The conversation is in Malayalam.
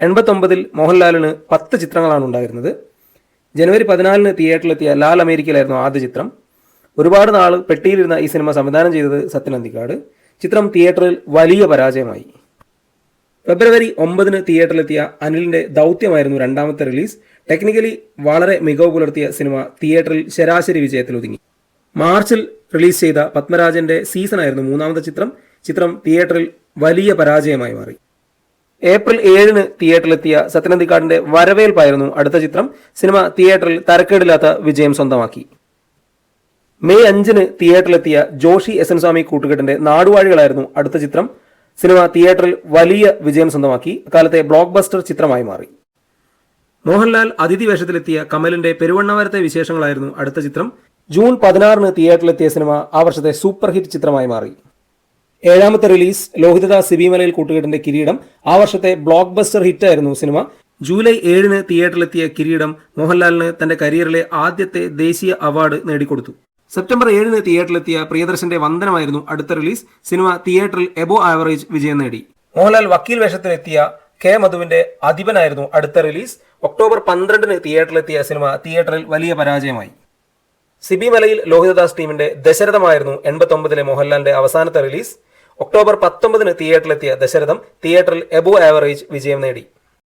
എൺപത്തൊമ്പതിൽ മോഹൻലാലിന് പത്ത് ചിത്രങ്ങളാണ് ഉണ്ടായിരുന്നത്. ജനുവരി പതിനാലിന് തിയേറ്ററിലെത്തിയ ലാൽ അമേരിക്കയിലായിരുന്നു ആദ്യ ചിത്രം. ഒരുപാട് നാൾ പെട്ടിയിലിരുന്ന ഈ സിനിമ സംവിധാനം ചെയ്തത് സത്യൻ അന്തിക്കാട്. ചിത്രം തിയേറ്ററിൽ വലിയ പരാജയമായി. ഫെബ്രുവരി ഒമ്പതിന് തിയേറ്ററിലെത്തിയ അനിലിന്റെ ദൗത്യമായിരുന്നു രണ്ടാമത്തെ റിലീസ്. ടെക്നിക്കലി വളരെ മികവ് പുലർത്തിയ സിനിമ തിയേറ്ററിൽ ശരാശരി വിജയത്തിൽ ഒതുങ്ങി. മാർച്ചിൽ റിലീസ് ചെയ്ത പത്മരാജന്റെ സീസണായിരുന്നു മൂന്നാമത്തെ ചിത്രം. ചിത്രം തിയേറ്ററിൽ വലിയ പരാജയമായി മാറി. ഏപ്രിൽ ഏഴിന് തിയേറ്ററിലെത്തിയ സത്യനന്ദിക്കാടിന്റെ വരവേൽപ്പായിരുന്നു അടുത്ത ചിത്രം. സിനിമ തിയേറ്ററിൽ തരക്കേടില്ലാത്ത വിജയം സ്വന്തമാക്കി. മെയ് അഞ്ചിന് തിയേറ്ററിലെത്തിയ ജോഷി എസ് എൻ സ്വാമി കൂട്ടുകെട്ടിന്റെ നാടുവാഴികളായിരുന്നു അടുത്ത ചിത്രം. സിനിമ തിയേറ്ററിൽ വലിയ വിജയം സ്വന്തമാക്കി. അക്കാലത്തെ ബ്ലോക്ക് ബസ്റ്റർ ചിത്രമായി മാറി. മോഹൻലാൽ അതിഥി വേഷത്തിലെത്തിയ കമലിന്റെ പെരുവണ്ണവരത്തെ വിശേഷങ്ങളായിരുന്നു അടുത്ത ചിത്രം. ജൂൺ പതിനാറിന് തിയേറ്ററിലെത്തിയ സിനിമ ആ വർഷത്തെ സൂപ്പർ ഹിറ്റ് ചിത്രമായി മാറി. ഏഴാമത്തെ റിലീസ് ലോഹിതദാസ് സിബിമലയിൽ കൂട്ടുകെട്ടിന്റെ കിരീടം. ആ വർഷത്തെ ബ്ലോക്ക് ബസ്റ്റർ ഹിറ്റായിരുന്നു സിനിമ. ജൂലൈ ഏഴിന് തിയേറ്ററിലെത്തിയ കിരീടം മോഹൻലാലിന് തന്റെ കരിയറിലെ ആദ്യത്തെ ദേശീയ അവാർഡ് നേടിക്കൊടുത്തു. സെപ്റ്റംബർ ഏഴിന് തിയേറ്ററിലെത്തിയ പ്രിയദർശന്റെ വന്ദനമായിരുന്നു അടുത്ത റിലീസ്. സിനിമ തിയേറ്ററിൽ എബോ ആവറേജ് വിജയം നേടി. മോഹൻലാൽ വക്കീൽ വേഷത്തിലെത്തിയ കെ മധുവിന്റെ അധിപനായിരുന്നു അടുത്ത റിലീസ്. ഒക്ടോബർ പന്ത്രണ്ടിന് തിയേറ്ററിലെത്തിയ സിനിമ തിയേറ്ററിൽ വലിയ പരാജയമായി. സിബിമലയിൽ ലോഹിതദാസ് ടീമിന്റെ ദശരഥമായിരുന്നു എൺപത്തൊമ്പതിലെ മോഹൻലാലിന്റെ അവസാനത്തെ റിലീസ്. ഒക്ടോബർ പത്തൊമ്പതിന് തിയേറ്ററിലെത്തിയ ദശരഥം തിയേറ്ററിൽ എബോ ആവറേജ് വിജയം നേടി.